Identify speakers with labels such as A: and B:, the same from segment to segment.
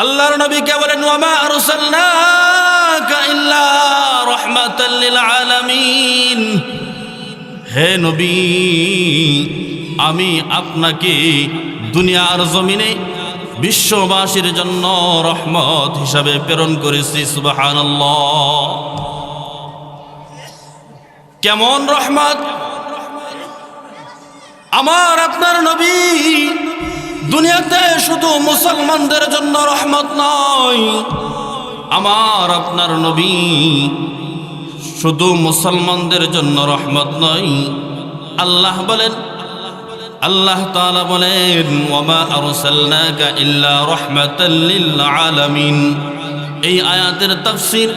A: আল্লাহর নবীকে বলেন হে নবী, আমি আপনাকে দুনিয়ার জমিনে বিশ্ববাসীর জন্য রহমত হিসাবে প্রেরণ করেছি, সুবহানাল্লাহ। কেমন রহমত? আমার আপনার নবী দুনিয়াতে শুধু মুসলমানদের জন্য রহমত নয়, আমার আপনার নবী শুধু মুসলমানদের জন্য রহমত নয়। আল্লাহ বলেন, আল্লাহ তাআলা বলেন ওয়ামা আরসালনাকা ইল্লা রাহমাতাল লিল আলামিন। এই আয়াতের তাফসীর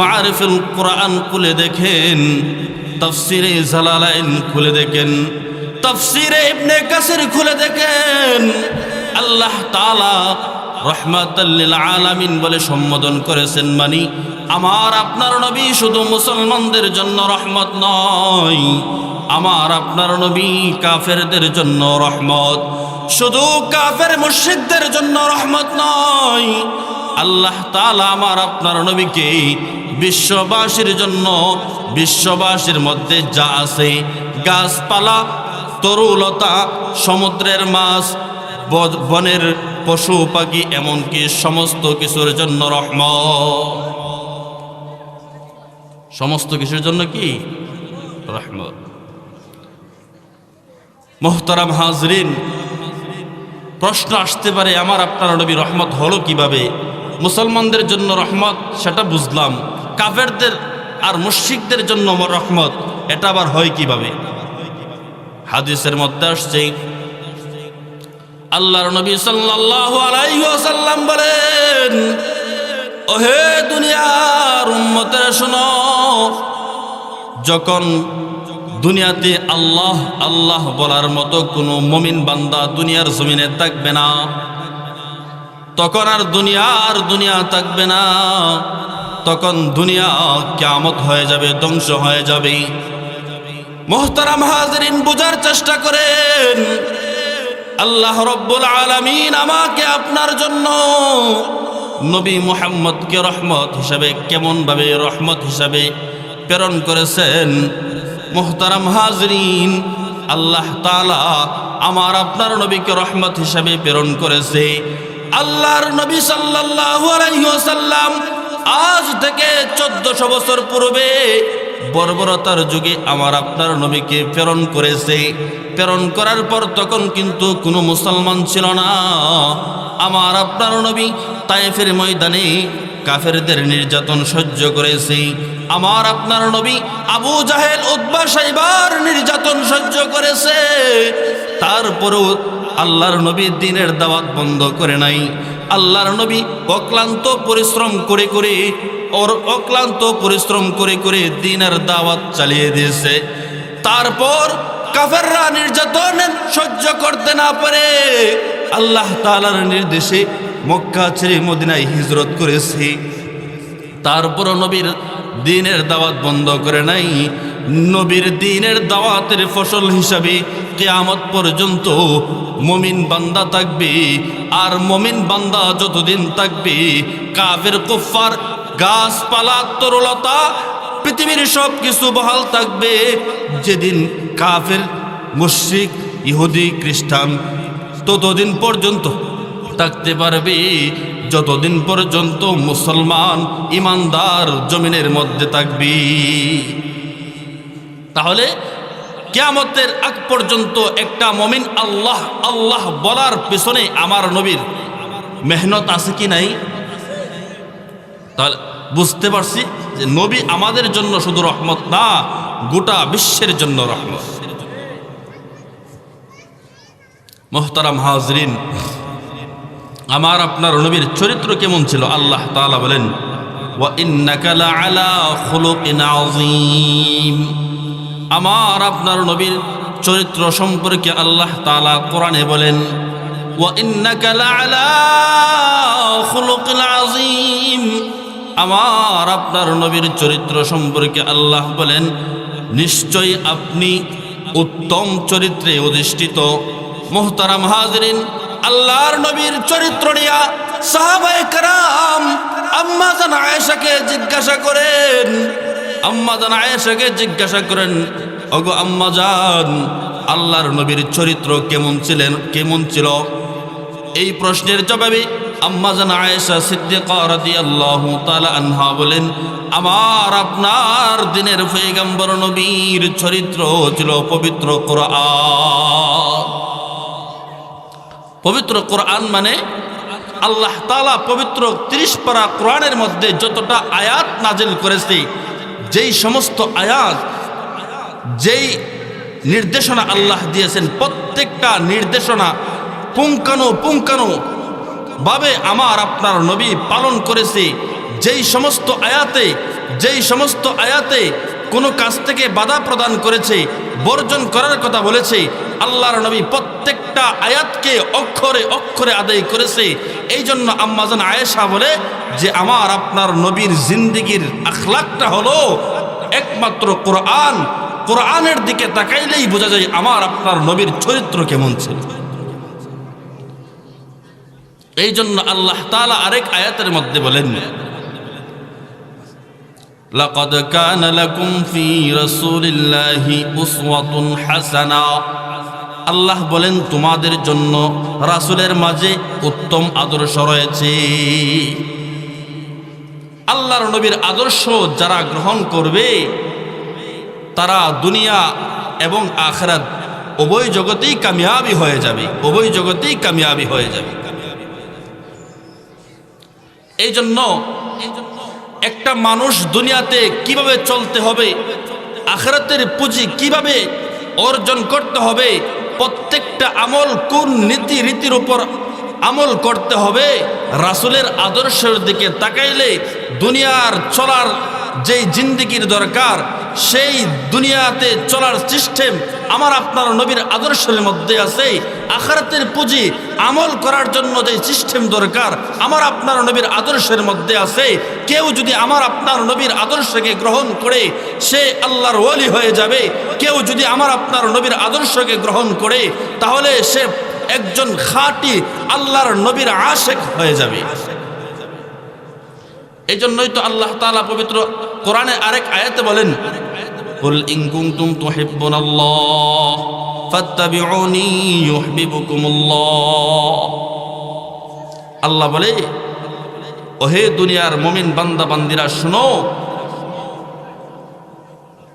A: মারিফুল কোরআন খুলে দেখেন, তাফসিরে জালালাইন খুলে দেখেন। তাফসিরে ইবনে কাসির খুলে দেখেন, আল্লাহ তাআলা রহমাতাল্লিল আলামিন বলে সম্বোধন করেছেন মানি, আমার আপনার নবী শুধু মুসলমানদের জন্য রহমত নয়, আমার আপনার নবী কাফেরদের জন্য রহমত, শুধু কাফের মুশরিকদের জন্য রহমত নয়, আল্লাহ তাআলা আমার আপনার নবীকে বিশ্ববাসীর জন্য, বিশ্ববাসীর মধ্যে যা আছে গাছপালা তরুলতা সমুদ্রের মাছ বনের পশু পাখি, এমনকি সমস্ত কিছুর জন্য রহম সমস্ত কিছুর জন্য কি? রহমত। মোহতারাম হাজরিন, প্রশ্ন আসতে পারে, আমার আপনার নবী রহমত হলো কীভাবে? মুসলমানদের জন্য রহমত, সেটা বুঝলাম। কাফেরদের আর মুশরিকদের জন্য রহমত, এটা আবার হয় কীভাবে? হাদিসের মধ্যে আসছে, আল্লাহর নবী ওয়াসাল্লাম বলেন, ওহে দুনিয়ার উম্মতেরা শোনো, যখন দুনিয়াতে আল্লাহ আল্লাহ বলার মতো কোনো মমিন বান্দা দুনিয়ার জমিনে থাকবে না, তখন আর দুনিয়ার দুনিয়া থাকবে না, তখন দুনিয়া কেমত হয়ে যাবে, ধ্বংস হয়ে যাবে। মোহতারাম হাজরিন বুঝার চেষ্টা করেন। আল্লাহ রব্বুল আলামিন আমাকে আপনার জন্য নবী মুহাম্মদকে রহমত হিসাবে কেমনভাবে রহমত হিসাবে প্রেরণ করেছেন। মোহতারাম হাজরিন, আল্লাহ তাআলা আমার আপনার নবীকে রহমত হিসাবে প্রেরণ করেছে। আল্লাহর নবী সাল্লাল্লাহু আলাইহি ওয়াসাল্লাম আজ থেকে চোদ্দশো বছর পূর্বে বর্বরতার যুগে আমার আপনার নবীকে প্রেরণ করেছে। প্রেরণ করার পর তখন কিন্তু কোনো মুসলমান ছিল না। আমার আপনার নবী তায়েফের ময়দানে কাফেরদের নির্যাতন সহ্য করেছে। আমার আপনার নবী আবু জাহেল উদ্বা সাইবার নির্যাতন সহ্য করেছে। তারপরেও আল্লাহর নবী দিনের দাওয়াত বন্ধ করে নাই। আল্লাহর নবী অক্লান্ত পরিশ্রম করে করে ওর অক্লান্ত পরিশ্রম করে করে দিনের দাওয়াত চালিয়ে দিয়েছে। তারপর কাফেররা নির্যাতন সহ্য করতে না পারে। আল্লাহ তাআলার নির্দেশে মক্কা ছেড়ে মদিনায় হিজরত করেছে। তারপর নবীর দিনের দাওয়াত বন্ধ করে নাই। নবীর দিনের দাওয়াতের ফসল হিসাবে কেয়ামত পর্যন্ত মমিন বান্দা থাকবে, আর মমিন বান্দা যতদিন থাকবে কাবের কুফার গাছপালা, তরলতা, পৃথিবীর সব কিছু বহাল থাকবে। যেদিন কাফের, মুশরিক, ইহুদি, খ্রিস্টান ততদিন পর্যন্ত থাকতে পারবে, যতদিন পর্যন্ত মুসলমান ইমানদার জমিনের মধ্যে থাকবি। তাহলে কেয়ামতের আগ পর্যন্ত একটা মমিন আল্লাহ আল্লাহ বলার পেছনে আমার নবীর মেহনত আছে কি নাই? তাহলে বুঝতে পারছি যে নবী আমাদের জন্য শুধু রহমত না, গোটা বিশ্বের জন্য রহমত। মোহতারাম হাজরিন, আমার আপনার নবীর চরিত্র কেমন ছিল? আল্লাহ তাআলা বলেন, ওয়া ইন্নাকা লাআলা খুলুকিন আযীম। আমার আপনার নবীর চরিত্র সম্পর্কে আল্লাহ তালা কোরআনে বলেন আমার আপনার নবীর চরিত্র সম্পর্কে আল্লাহ বলেন, নিশ্চয়ই আপনি উত্তম চরিত্রে অধিষ্ঠিত। মোহতারাম হাজরিন, আল্লাহর নবীর চরিত্র নিয়া সাহাবায়ে কারাম আম্মা জান আয়েশাকে জিজ্ঞাসা করেন আম্মা জান আয়েশাকে জিজ্ঞাসা করেন, ওগো আম্মা জান, আল্লাহর নবীর চরিত্র কেমন ছিলেন, কেমন ছিল? এই প্রশ্নের জবাবে আম্মা জান আয়েশা সিদ্দিকা রাদিয়াল্লাহু তাআলা আনহা বলেন, আমার আপনার দিনের পয়গম্বর নবীর চরিত্র ছিল পবিত্র কোরআন। পবিত্র কোরআন মানে আল্লাহ তাআলা পবিত্র ত্রিশ পারা কোরআনের মধ্যে যতটা আয়াত নাজিল করেছে যেই সমস্ত আয়াত, যেই নির্দেশনা আল্লাহ দিয়েছেন, প্রত্যেকটা নির্দেশনা পুঙ্কানো পুঙ্কানো ভাবে আমার, আপনার নবী পালন করেছে। যেই সমস্ত আয়াতে, যেই সমস্ত আয়াতে কোনো কাজ থেকে বাধা প্রদান করেছে, বর্জন করার কথা বলেছে আল্লাহর নবী প্রত্যেকটা আয়াতকে অক্ষরে অক্ষরে আদায় করেছে এই জন্য আম্মাজান আয়েশা বলে যে আমার আপনার নবীর জিন্দিগির আখলাকটা হলো একমাত্র কোরআন কোরআনের দিকে তাকাইলেই বোঝা যায় আমার আপনার নবীর চরিত্র কেমন ছিল এই জন্য আল্লাহ তাআলা আরেক আয়াতের মধ্যে বলেন لقد كان لكم في رسول الله أسوة حسنة আল্লাহ বলেন, তোমাদের জন্য রাসূলের মাঝে উত্তম আদর্শ রয়েছে। আল্লাহর নবীর আদর্শ যারা গ্রহণ করবে, তারা দুনিয়া এবং আখরাত উভয় জগতেই কামিয়াবি হয়ে যাবে, উভয় জগতেই কামিয়াবি হয়ে যাবে। এই জন্য একটা মানুষ দুনিয়াতে কীভাবে চলতে হবে, আখরাতের পুঁজি কীভাবে অর্জন করতে হবে প্রত্যেকটা আমল কোন নীতি রীতির উপর আমল করতে হবে? রাসুলের আদর্শের দিকে তাকাইলে দুনিয়ার চলার যেই জিন্দিগির দরকার, সেই দুনিয়াতে চলার সিস্টেম আমার আপনার নবীর আদর্শের মধ্যে আছে। আখারাতের পুঁজি আমল করার জন্য যে সিস্টেম দরকার আমার আপনার নবীর আদর্শের মধ্যে আছে। কেউ যদি আমার আপনার নবীর আদর্শকে গ্রহণ করে, সে আল্লাহর ওলি হয়ে যাবে। কেউ যদি আমার আপনার নবীর আদর্শকে গ্রহণ করে, তাহলে সে একজন খাঁটি আল্লাহর নবীর আশেক হয়ে যাবে। এই জন্যই তো আল্লাহ তাআলা পবিত্র কোরআনে আরেক আয়াতে বলেন আল্লাহ বলে, ওহে দুনিয়ার মুমিন বান্দা বান্দিরা শুনো,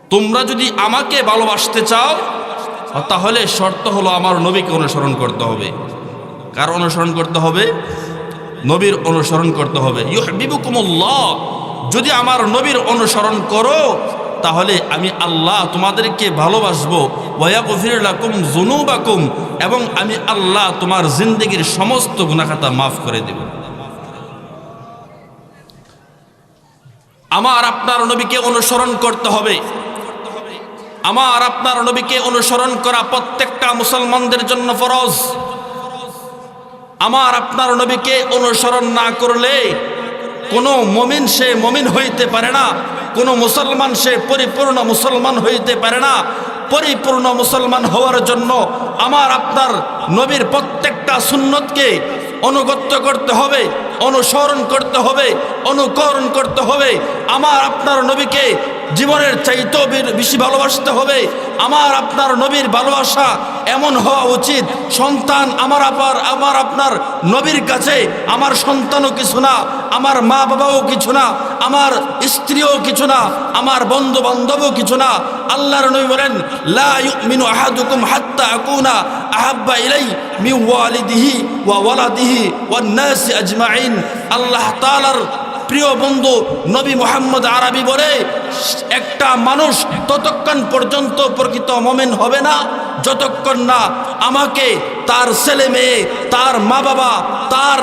A: তোমরা যদি আমাকে ভালোবাসতে চাও, তাহলে শর্ত হলো আমার নবীকে অনুসরণ করতে হবে। কার অনুসরণ করতে হবে? নবীর অনুসরণ করতে হবে। ইউহিবুকুমুল্লাহ যদি আমার নবীর অনুসরণ করো, তাহলে আমি আল্লাহ তোমাদেরকে ভালোবাসবো। লাকুম যুনুবাকুম, এবং আমি আল্লাহ তোমার জিন্দগির সমস্ত গুনাখাতা মাফ করে দেব। আমার আপনার নবীকে অনুসরণ করতে হবে। আমার আপনার নবীকে অনুসরণ করা প্রত্যেকটা মুসলমানদের জন্য ফরজ। আমার আপনার নবীকে অনুসরণ না করলে কোনো মমিন সে মমিন হইতে পারে না, কোনো মুসলমান সে পরিপূর্ণ মুসলমান হইতে পারে না। পরিপূর্ণ মুসলমান হওয়ার জন্য আমার আপনার নবীর প্রত্যেকটা সুন্নতকে অনুগত্য করতে হবে, অনুসরণ করতে হবে, অনুকরণ করতে হবে। আমার আপনার নবীকে জীবনের চাইতেও বেশি ভালোবাসতে হবে। আমার আপনার নবীর ভালোবাসা এমন হওয়া উচিত, সন্তান আমার আপার আমার আপনার নবীর কাছে, আমার সন্তানও কিছু না, আমার মা বাবাও কিছু না, আমার স্ত্রীও কিছু না, আমার বন্ধু বান্ধবও কিছু না। আল্লাহর নবী বলেন, লা ইউমিনু আহাদুকুম হাত্তা আকুনা আহাব্বা ইলাই মি ওয়ালিদিহি ওয়া ওয়ালাদিহি ওয়ান নাসি আজমাইন। আল্লাহ তাআলার প্রিয় বন্ধু নবী মোহাম্মদ আরবি বলে, একটা মানুষ ততক্ষণ পর্যন্ত প্রকৃত মমেন হবে না, যতক্ষণ না আমাকে তার ছেলে মেয়ে, তার মা বাবা তার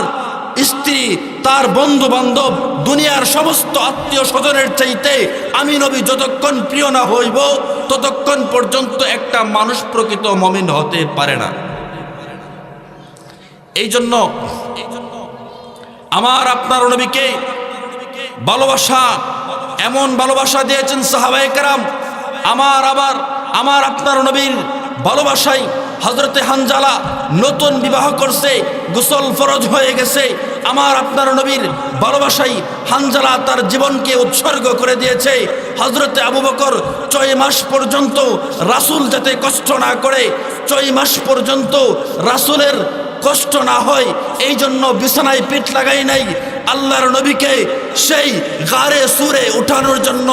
A: স্ত্রী, তার বন্ধু বান্ধব দুনিয়ার সমস্ত আত্মীয় স্বজনের চাইতে আমি নবী যতক্ষণ প্রিয় না হইব, ততক্ষণ পর্যন্ত একটা মানুষ প্রকৃত মমিন হতে পারে না। এই জন্য আমার আপনার নবীকে ভালোবাসা, এমন ভালোবাসা দিয়েছেন সাহাবাই কেরাম। আমার আবার, আমার আপনার নবীর ভালোবাসাই হজরতে হানজালা নতুন বিবাহ করছে, গোসল ফরজ হয়ে গেছে। আমার আপনার নবীর ভালোবাসাই হানজালা তার জীবনকে উৎসর্গ করে দিয়েছে। হজরতে আবু বকর ছয় মাস পর্যন্ত রাসূল যাতে কষ্ট না করে, ছয় মাস পর্যন্ত রাসূলের কষ্ট না হয় এই জন্য বিছানায় পিঠ লাগাই নাই আল্লাহর নবীকে সেই গাড়ে সুরে উঠানোর জন্য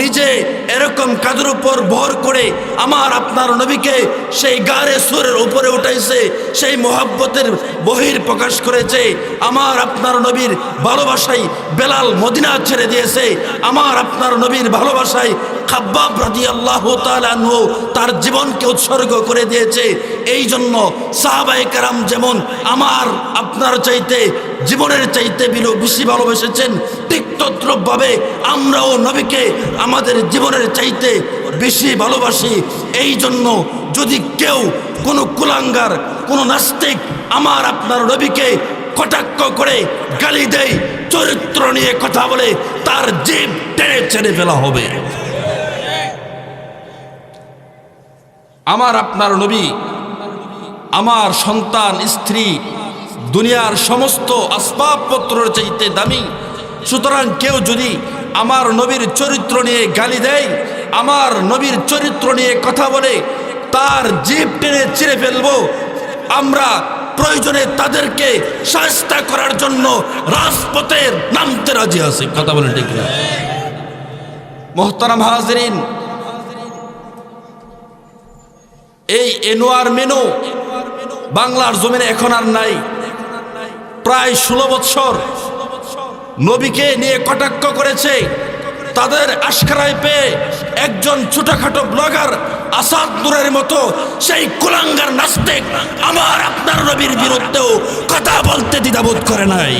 A: নিজে এরকম কাজের উপর ভর করে আমার আপনার নবীকে সেই গাড়ে সুরের উপরে উঠাইছে, সেই মোহাব্বতের বহির প্রকাশ করেছে। আমার আপনার নবীর ভালোবাসায় বেলাল মদিনা ছেড়ে দিয়েছে। আমার আপনার নবীর ভালোবাসায় খাব্বাব রাজি আল্লাহ তালু তার জীবনকে উৎসর্গ করে দিয়েছে। এই জন্য সাহাবাই কারাম যেমন আমার, আপনার চাইতে, জীবনের চাইতে বিলো বেশি ভালোবেসেছেন, ঠিক তদ্রুপভাবে আমরাও নবীকে আমাদের জীবনের চাইতে বেশি ভালোবাসি। এই জন্য যদি কেউ কোনো কুলাঙ্গার, কোনো নাস্তিক আমার, আপনার নবীকে কটাক্ষ করে গালি দেয়, চরিত্র নিয়ে কথা বলে, তার জীব টেনে ছেড়ে ফেলা হবে। আমার আপনার নবী, আমার সন্তান, স্ত্রী, দুনিয়ার সমস্ত আসবাবপত্রের চাইতে দামি। সুতরাং কেউ যদি আমার নবীর চরিত্র নিয়ে গালি দেয়, আমার নবীর চরিত্র নিয়ে কথা বলে, তার জীব টেনে চিরে ফেলব, আমরা প্রয়োজনে তাদেরকে সাহস্তা করার জন্য রাজপথে নামতে রাজি আছে। কথা বলেন ঠিক না মোহতারাম হাজরিন এই এনোয়ার মেনু বাংলার জমিনে এখন আর নাই। প্রায় ষোলো বৎসর নবীকে নিয়ে কটাক্ষ করেছে। তাদের আশকারায় পেয়ে একজন ছোটখাটো ব্লগার আসাদ নূরের মতো সেই কুলাঙ্গার নাস্তিক আমার আপনার নবীর বিরুদ্ধেও কথা বলতে দ্বিধাবোধ করে নাই।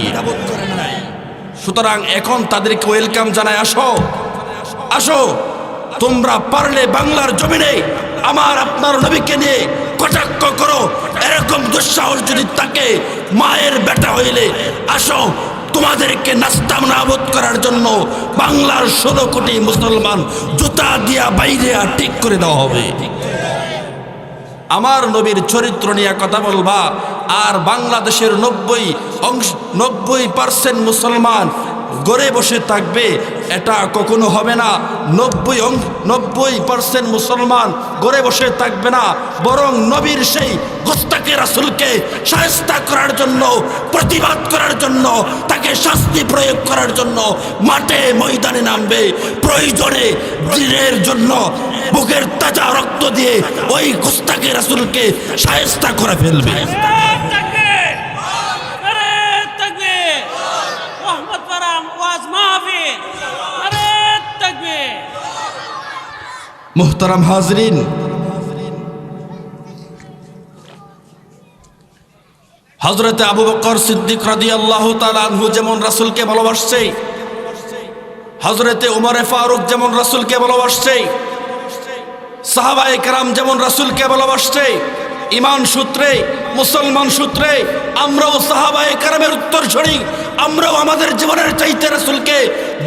A: সুতরাং এখন তাদেরকে ওয়েলকাম জানায়, আসো। আসো, তোমরা পারলে বাংলার জমিনে আমার আপনার নবীকে নিয়ে কটাক্ষ করো। এরকম দুঃসাহস যদি তাকে মায়ের বেটা হইলে, আসো, তোমাদেরকে নাস্তাম নাবোধ করার জন্য বাংলার ষোলো কোটি মুসলমান জুতা দিয়া বাইরে আর ঠিক করে দেওয়া হবে। আমার নবীর চরিত্র নিয়ে কথা বলবা, আর বাংলাদেশের নব্বই অংশ, নব্বই পার্সেন্ট মুসলমান গড়ে বসে থাকবে, এটা কখনো হবে না। নব্বই নব্বই পার্সেন্ট মুসলমান গড়ে বসে থাকবে না, বরং নবীর সেই গোস্তাকে রাসুলকে সাহস্তা করার জন্য, প্রতিবাদ করার জন্য, তাকে শাস্তি প্রয়োগ করার জন্য মাঠে ময়দানে নামবে। প্রয়োজনে দিনের জন্য বুকের তাজা রক্ত দিয়ে ওই গোস্তাকে রাসুলকে সাহস্তা করে ফেলবে। মুহতারাম হাজরিন। হজরতে আবু বকর সিদ্দিক রাদি আল্লাহ আনহু যেমন রাসুলকে ভালোবাসছে হজরতে উমরে ফারুক যেমন রাসুলকে ভালোবাসছে, সাহাবায়ে কেরাম যেমন রাসুলকে ভালোবাসছে ইমান সূত্রে, মুসলমান সূত্রে, আমরাও সাহাবায়ে কেরামের উত্তর ছড়ি আমরাও আমাদের জীবনের চাইতে রাসুলকে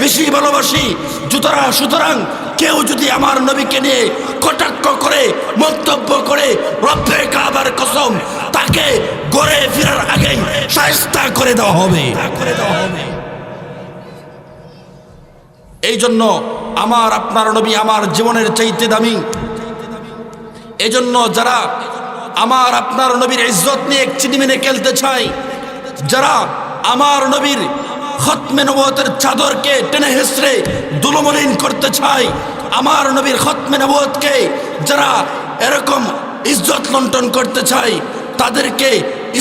A: বেশি ভালোবাসি। জুতরা সুতরাং কেউ যদি আমার নবীকে নিয়ে কটাক্ষ করে, মন্তব্য করে রব্বে কাবার কসম, তাকে গড়ে ফেরার আগেই সাহস্তা করে দেওয়া হবে। করে দেওয়া হবে এই জন্য আমার, আপনার নবী আমার জীবনের চাইতে দামি। এজন্য যারা আমার, আপনার নবীর ইজ্জত নিয়ে চিনিমিনে খেলতে চায়, যারা আমার নবীর খতমে নবতের চাদরকে টেনে হেসড়ে দুলমলিন করতে চায় আমার নবীর খতমে নবতকে যারা এরকম ইজ্জত লন্টন করতে চায় তাদেরকে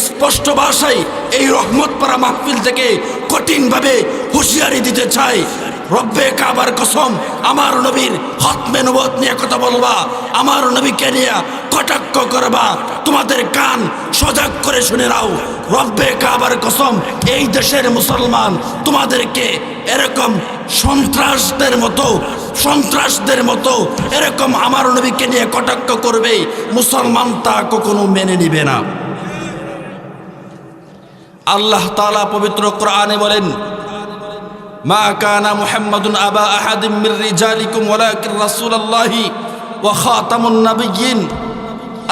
A: স্পষ্ট ভাষায় এই রহমত পাড়া মাহফিল থেকে কঠিনভাবে হুঁশিয়ারি দিতে চাই। রব্বে কাবার কসম, আমার নবীর হতমে নবত নিয়ে কথা বলবা, আমার নবীকে নিয়ে কটাক্ষ করবা। তোমাদের কান সজাগ করে শুনে নাও, রব্বে কাবার কসম, এই দেশের মুসলমান তোমাদেরকে এরকম সন্ত্রাসদের মতো সন্ত্রাসদের মতো এরকম আমার নবীকে নিয়ে কটাক্ষ করবে, মুসলমান তা কখনো মেনে নিবে না। আল্লাহ তাআলা পবিত্র কোরআনে বলেন কানা মুহাম্মাদুন আবা আহাদিম মির রিজালিকুম ওয়ালাকিন রাসূলুল্লাহি ওয়া খাতামুন নাবিয়্যিন।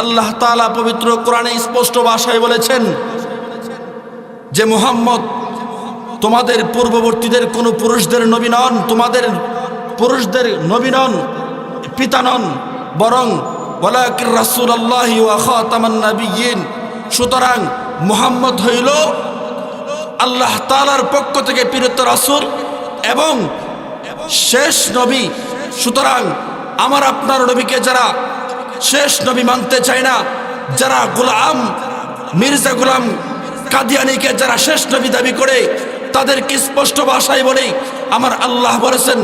A: আল্লাহ তাআলা পবিত্র কোরআনে স্পষ্ট ভাষায় বলেছেন যে মুহাম্মদ, তোমাদের পূর্ববর্তীদের কোনো পুরুষদের নবী নন, তোমাদের পুরুষদের নবী নন, পিতা নন, বরং ওয়ালাকির রাসূল আল্লাহি ওয়া খাতামান নাবিয়্যিন। সুতরাং মুহাম্মদ হইল আল্লাহ তালার পক্ষ থেকে প্রেরিত রাসূল এবং শেষ নবী। সুতরাং আমার আপনার নবীকে যারা শেষ নবী মানতে চায় না, যারা গোলাম, মির্জা গোলাম কাদিয়ানিকে যারা শেষ নবী দাবি করে, তাদেরকে স্পষ্ট ভাষায় বলে, আমার আল্লাহ বলেছেন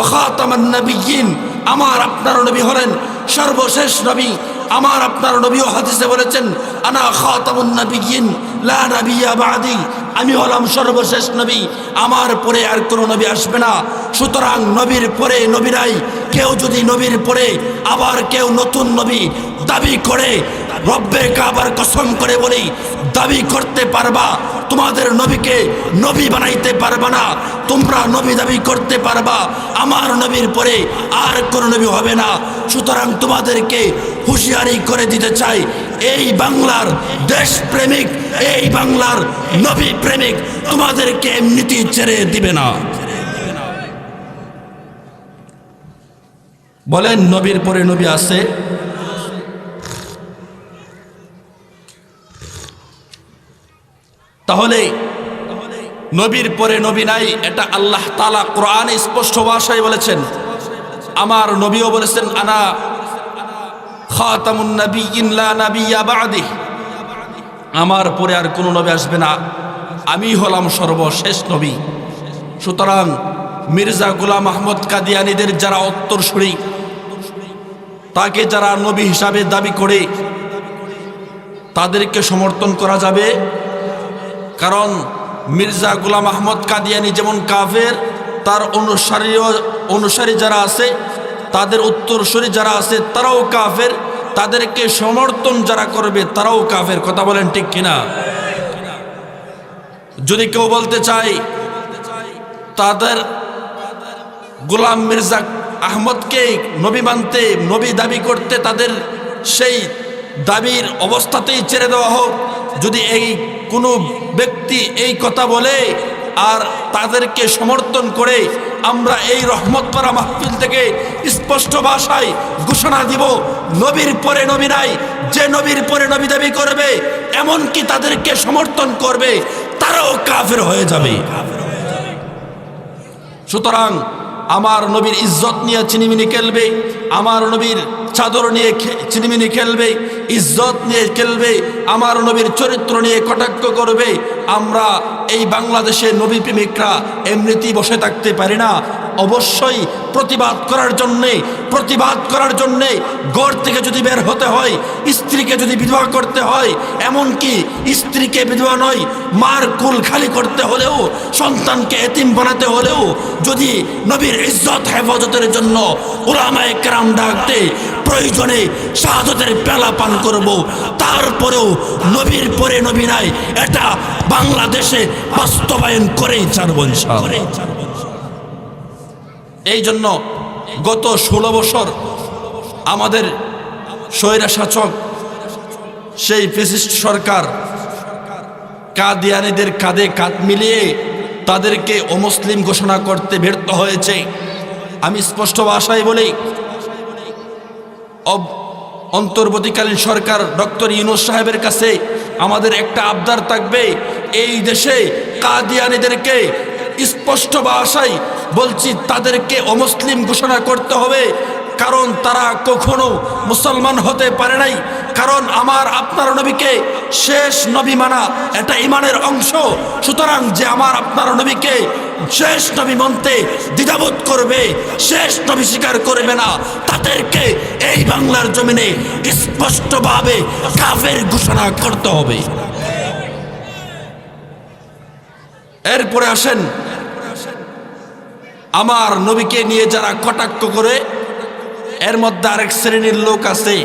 A: ওখাতামান নবীন আমার আপনার নবী হলেন সর্বশেষ নবী। আমার আপনার নবীও হাদিসে বলেছেন, আনা খাতামুন নবীন লা নবিয়া বাদি আমি হলাম সর্বশেষ নবী। আমার পরে আর কোনো নবী আসবে না। সুতরাং নবীর পরে নবীরাই, কেউ যদি নবীর পরে আবার কেউ নতুন নবী দাবি করে, রব্বে কাবার কসম করে বলি, দাবি করতে পারবা, তোমাদের নবীকে নবী বানাইতে পারবা না, তোমরা নবী দাবি করতে পারবা, আমার নবীর পরে আর কোনো নবী হবে না। সুতরাং তোমাদেরকে হুঁশিয়ারি করে দিতে চাই এই বাংলার দেশ প্রেমিক এই বাংলার নবী প্রেমিক তোমাদেরকে এমনিতেই ছেড়ে দিবে না। বলেন, নবীর পরে নবী আছে? তাহলে নবীর পরে নবী নাই, এটা আল্লাহ তালা কোরআনে স্পষ্ট ভাষায় বলেছেন। আমার নবীও বলেছেন, আনা আমার পরে আর কোনো নবী আসবে না। আমি হলাম সর্বশেষ নবী। সুতরাং মির্জা গোলাম আহমদ কাদিয়ানিদের যারা উত্তরসূরি, তাকে যারা নবী হিসাবে দাবি করে, তাদেরকে সমর্থন করা যাবে। কারণ মির্জা গোলাম আহমদ কাদিয়ানি যেমন কাফের, তার অনুসারীও অনুসারী যারা আছে তাদের উত্তরসূরি যারা আছে, তারাও কাফের। তাদেরকে সমর্থন যারা করবে, তারাও কাফের। কথা বলেন ঠিক কিনা? যদি কেউ বলতে চায়, তাদের গোলাম মির্জা আহমদকে নবী মানতে, নবী দাবি করতে তাদের সেই দাবির অবস্থাতেই ছেড়ে দেওয়া হোক। যদি এই কোনো ব্যক্তি এই কথা বলে আর তাদেরকে সমর্থন করে আমরা এই রহমতপাড়া মাহফিল থেকে স্পষ্ট ভাষায় ঘোষণা দিব, নবীর পরে নবী নাই, যে নবীর পরে নবী দাবি করবে, এমনকি তাদেরকে সমর্থন করবে, তারাও কাফের হয়ে যাবে। সুতরাং আমার নবীর ইজ্জত নিয়ে চিনিমিনি খেলবে, আমার নবীর চাদর নিয়ে চিনিমিনি খেলবে, ইজ্জত নিয়ে খেলবে, আমার নবীর চরিত্র নিয়ে কটাক্ষ করবে, আমরা এই বাংলাদেশে নবী প্রেমিকরা এমনিতেই বসে থাকতে পারে না। অবশ্যই প্রতিবাদ করার জন্যে, প্রতিবাদ করার জন্যে গড় থেকে যদি বের হতে হয়, স্ত্রীকে যদি বিধবা করতে হয়, এমনকি স্ত্রীকে বিধবা নয়, মার কুল খালি করতে হলেও, সন্তানকে এতিম বানাতে হলেও, যদি নবীর ইজ্জত হেফাজতের জন্য ওলামায় কেরাম ডাকতে প্রয়োজনে শাহাদতের পেলা পান করব, তারপরেও নবীর পরে নবী নাই, এটা বাংলাদেশে বাস্তবায়ন করেই ছাড়ব ইনশাআল্লাহ। এই জন্য গত ষোলো বছর আমাদের স্বৈরা শাসক সেই ফেসিস্ট সরকার কাদিয়ানিদের কাঁধে কাঁধ মিলিয়ে তাদেরকে অমুসলিম ঘোষণা করতে ব্যর্থ হয়েছে। আমি স্পষ্ট ভাষায় বলি অন্তর্বর্তীকালীন সরকার ডক্টর ইউনুস সাহেবের কাছে আমাদের একটা আবদার থাকবে, এই দেশে কাদিয়ানিদেরকে স্পষ্ট ভাষায় বলছি, তাদেরকে অমুসলিম ঘোষণা করতে হবে, কারণ তারা কখনো মুসলমান হতে পারে নাই। কারণ আমার, আপনার নবীকে শেষ নবী মানা, এটা ইমানের অংশ। সুতরাং যে আমার, আপনার নবীকে শেষ নবী মানতে দ্বিধাবোধ করবে, শেষ নবী স্বীকার করবে না, তাদেরকে এই বাংলার জমিনে স্পষ্টভাবে কাফের ঘোষণা করতে হবে। এরপরে আসেন আমার নবীকে নিয়ে যারা কটাক্ষ করে, এর মধ্যে আরেক শ্রেণির লোক আছে।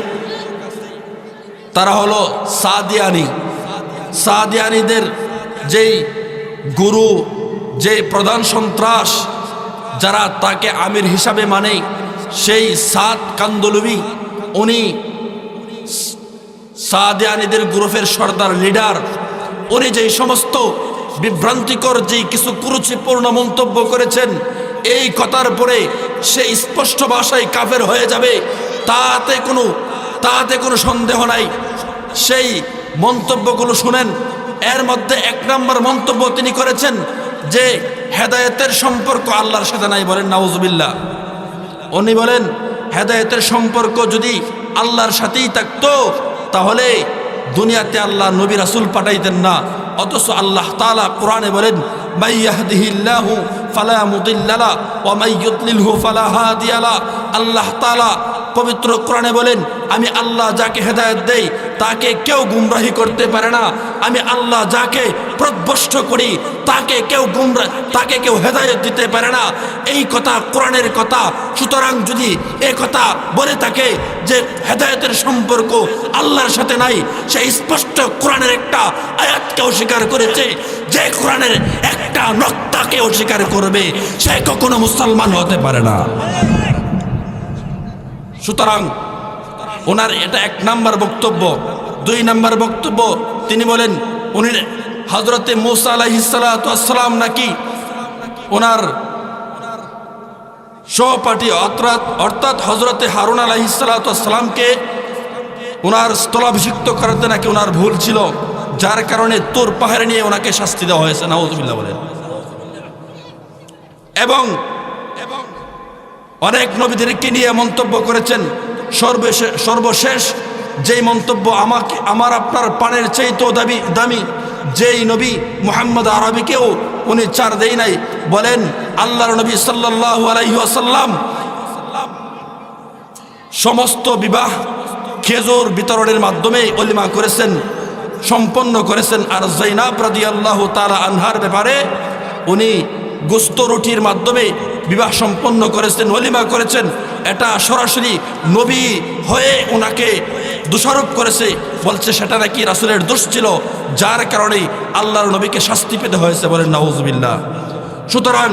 A: তারা হলো সাদিয়ানি। সাদিয়ানিদের যেই গুরু, যে প্রধান সন্ত্রাস, যারা তাকে আমির হিসাবে মানে সেই সাদ কান্দলবি, উনি সাদিয়ানিদের গ্রুপের সর্দার, লিডার। উনি যেই সমস্ত বিভ্রান্তিকর যেই কিছু কুরুচিপূর্ণ মন্তব্য করেছেন এই কথার পরে সে স্পষ্ট ভাষায় কাফের হয়ে যাবে। তাতে কোনো তাতে কোনো সন্দেহ নাই। সেই মন্তব্যগুলো শুনেন। এর মধ্যে এক নম্বর মন্তব্য তিনি করেছেন যে, হেদায়েতের সম্পর্ক আল্লাহর সাথে নাই বলেন, নাউজুবিল্লাহ। উনি বলেন, হেদায়েতের সম্পর্ক যদি আল্লাহর সাথেই থাকতো, তাহলে দুনিয়াতে আল্লাহ নবী রাসুল পাঠাইতেন না। অথচ আল্লাহ তাআলা কোরআনে বলেন মাইয়াহদিহিল্লাহু ফালা মুদিল্লালা ওয়া মাইয়ুদলিলহু ফালা হাদিয়ালা। আল্লাহ তাআলা পবিত্র কোরআনে বলেন, আমি আল্লাহ যাকে হেদায়েত দেই, তাকে কেউ গুমরাহি করতে পারে না। আমি আল্লাহ যাকে প্রদ্ভষ্ট করি, তাকে কেউ গুমরা, তাকে কেউ হেদায়েত দিতে পারে না। এই কথা কোরআনের কথা। সুতরাং যদি এ কথা বলে থাকে যে হেদায়েতের সম্পর্ক আল্লাহর সাথে নাই, সে স্পষ্ট কোরআনের একটা আয়াতকে অস্বীকার করেছে যে কোরআনের একটা নক্তাকে অস্বীকার করবে, সে কখনো মুসলমান হতে পারে না। সুতরাং ওনার এটা এক নাম্বার বক্তব্য। দুই নাম্বার বক্তব্য, তিনি বলেন, উনি হজরতে মৌসা আলাহিসাল্লাম নাকি ওনার সহপাঠী অর্থাৎ অর্থাৎ হজরতে হারুন আলাহিসাল্লামকে ওনার স্থলাভিষিক্ত করাতে নাকি ওনার ভুল ছিল। যার কারণে তোর পাহাড়ে নিয়ে ওনাকে শাস্তি দেওয়া হয়েছে, নাউজুবিল্লাহ বলেন। এবং অনেক নবীদেরকে নিয়ে মন্তব্য করেছেন সর্বশেষ সর্বশেষ যেই মন্তব্য আমাকে, আমার আপনার পানের চাইতেও দাবি দামি, যেই নবী মোহাম্মদ আরবিকেও উনি চার দেই নাই, বলেন, আল্লাহর নবী সাল্লাহ আলাইসাল্লাম সমস্ত বিবাহ খেজুর বিতরণের মাধ্যমে অলিমা করেছেন। সম্পন্ন করেছেন আর জৈনাব রাদি আল্লাহ তালা আনহার ব্যাপারে উনি গুস্ত রুটির মাধ্যমে বিবাহ সম্পন্ন করেছেন অলিমা করেছেন। এটা সরাসরি নবী হয়ে ওনাকে দোষারোপ করেছে, বলছে সেটা নাকি রাসুলের দোষ ছিল, যার কারণেই আল্লাহর নবীকে শাস্তি পেতে হয়েছে বলেন নাউজবিল্লা সুতরাং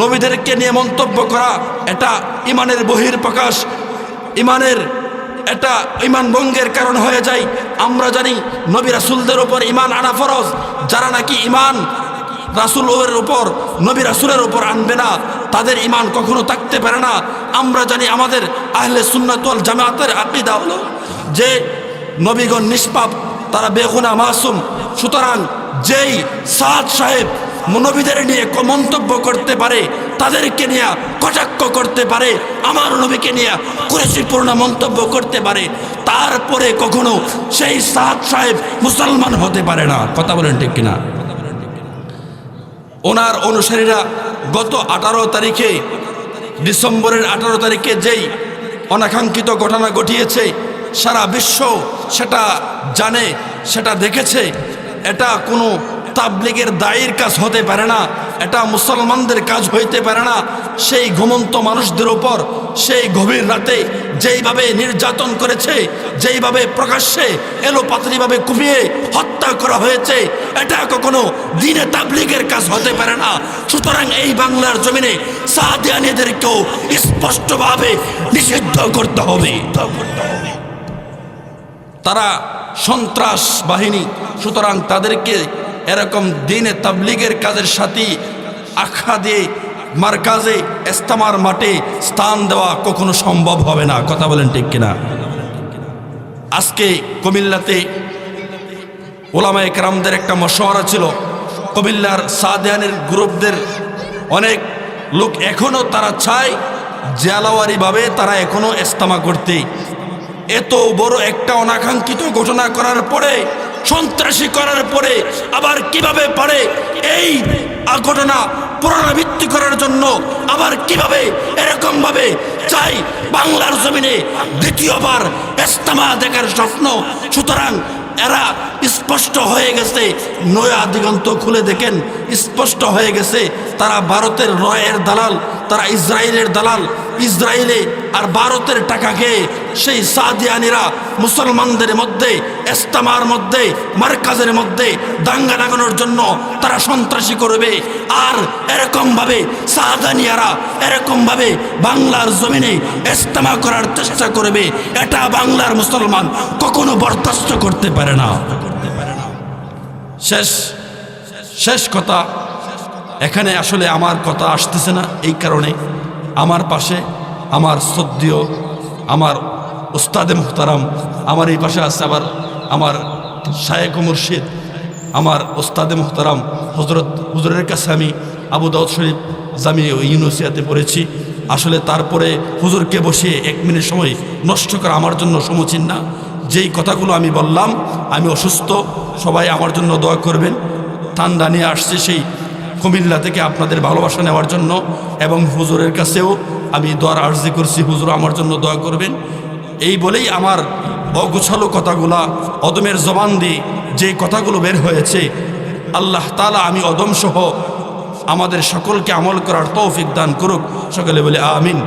A: নবীদেরকে নিয়ে মন্তব্য করা, এটা ইমানের বহির প্রকাশ ইমানের এটা ইমান ভঙ্গের কারণ হয়ে যায়। আমরা জানি নবী রাসুলদের উপর ইমান আনা ফরজ। যারা নাকি ইমান রাসুলের উপর, নবী রাসুলের উপর আনবে না, তাদের ইমান কখনো থাকতে পারে না। আমরা জানি আমাদের আহলে সুন্নাতুল জামাতের আকিদা হলো যে নবীগণ নিষ্পাপ, তারা বেগুনা মাসুম। সুতরাং যেই সাদ সাহেব নবীদের নিয়ে মন্তব্য করতে পারে, তাদেরকে নিয়ে কটাক্ষ করতে পারে, আমার নবীকে নিয়ে কুরেশিপূর্ণ মন্তব্য করতে পারে, তারপরে কখনো সেই সাদ সাহেব মুসলমান হতে পারে না। কথা বলেন ঠিক কিনা? ওনার অনুসারীরা গত আঠারো তারিখে, ডিসেম্বরের আঠারো তারিখে যেই অনাকাঙ্ক্ষিত ঘটনা ঘটিয়েছে, সারা বিশ্ব সেটা জানে, সেটা দেখেছে, এটা কোনো তাবলিগের দায়ের কাজ হতে পারে না, এটা মুসলমানদের কাজ হইতে পারে না, সেই ঘুমন্ত মানুষদের উপর, সেই গভীর রাতে যেইভাবে নির্যাতন করেছে, যেইভাবে প্রকাশ্যে এলো পাতলিভাবে কুপিয়ে হত্যা করা হয়েছে, এটা কখনো দিনে তাবলিগের কাজ হতে পারে না। সুতরাং এই বাংলার জমিনে সাদিয়ানিদেরকেও স্পষ্টভাবে নিষিদ্ধ করতে হবে। তারা সন্ত্রাস বাহিনী, সুতরাং তাদেরকে এরকম দিনে তাবলিগের কাজের সাথে আখ্যা দিয়ে মার্কাজে, ইস্তামার মাঠে স্থান দেওয়া কখনো সম্ভব হবে না। কথা বলেন ঠিক কিনা? আজকে কুমিল্লাতে ওলামায়ে কেরামদের একটা মশওয়ারা ছিল। কুমিল্লার সাদেহানের গ্রুপদের অনেক লোক এখনও তারা চায় জেলাওয়ারিভাবে তারা এখনও ইস্তামা করতে। এত বড় একটা অনাকাঙ্ক্ষিত ঘটনা করার পরে সন্ত্রাসী করার পরে আবার কীভাবে পারে? এই ঘটনা পুনরাবৃত্তি করার জন্য আবার কীভাবে এরকম ভাবে চাই? বাংলার জমিনে দ্বিতীয়বার ইস্তামা দেখার স্বপ্ন। সুতরাং এরা স্পষ্ট হয়ে গেছে। নয়া দিগন্ত খুলে দেখেন, স্পষ্ট হয়ে গেছে। তারা ভারতের রয়ের দালাল, তারা ইসরায়েলের দালাল ইসরায়েলে আর ভারতের টাকা খেয়ে সেই সাদিয়ানিরা মুসলমানদের মধ্যে এস্তামার মধ্যে, মার্কাজের মধ্যে দাঙ্গা লাগানোর জন্য তারা সন্ত্রাসী করবে। আর এরকমভাবে সাদানিয়ারা এরকমভাবে বাংলার জমিনে এস্তামা করার চেষ্টা করবে, এটা বাংলার মুসলমান কখনো বরদাস্ত করতে পারে না। শেষ শেষ কথা। এখানে আসলে আমার কথা আসতেছে না এই কারণে। আমার পাশে, আমার শ্রদ্ধীয়, আমার ওস্তাদে মুহতারাম, আমার এই পাশে আছে আবার আমার শায়েক মুর্শিদ, আমার ওস্তাদে মুহতারাম হজরত হুজুরের কাছে আমি আবু দাউদ শরীফ জামি ইউনিভার্সিটিতে পড়েছি। আসলে তারপরে হুজুরকে বসিয়ে এক মিনিট সময় নষ্ট করা আমার জন্য সমীচীন না। যেই কথাগুলো আমি বললাম, আমি অসুস্থ, সবাই আমার জন্য দোয়া করবেন। ঠান্ডা নিয়ে আসছে সেই কুমিল্লা থেকে আপনাদের ভালোবাসা নেওয়ার জন্য এবং হুজুরের কাছেও আমি দোয়ার আর্জি করছি। হুজুর আমার জন্য দোয়া করবেন। এই বলেই আমার অগুছালো কথাগুলা, অদমের জবান দিয়ে যে কথাগুলো বের হয়েছে, আল্লাহ তালা আমি অদম সহ আমাদের সকলকে আমল করার তৌফিক দান করুক। সকলে বলে আমিন।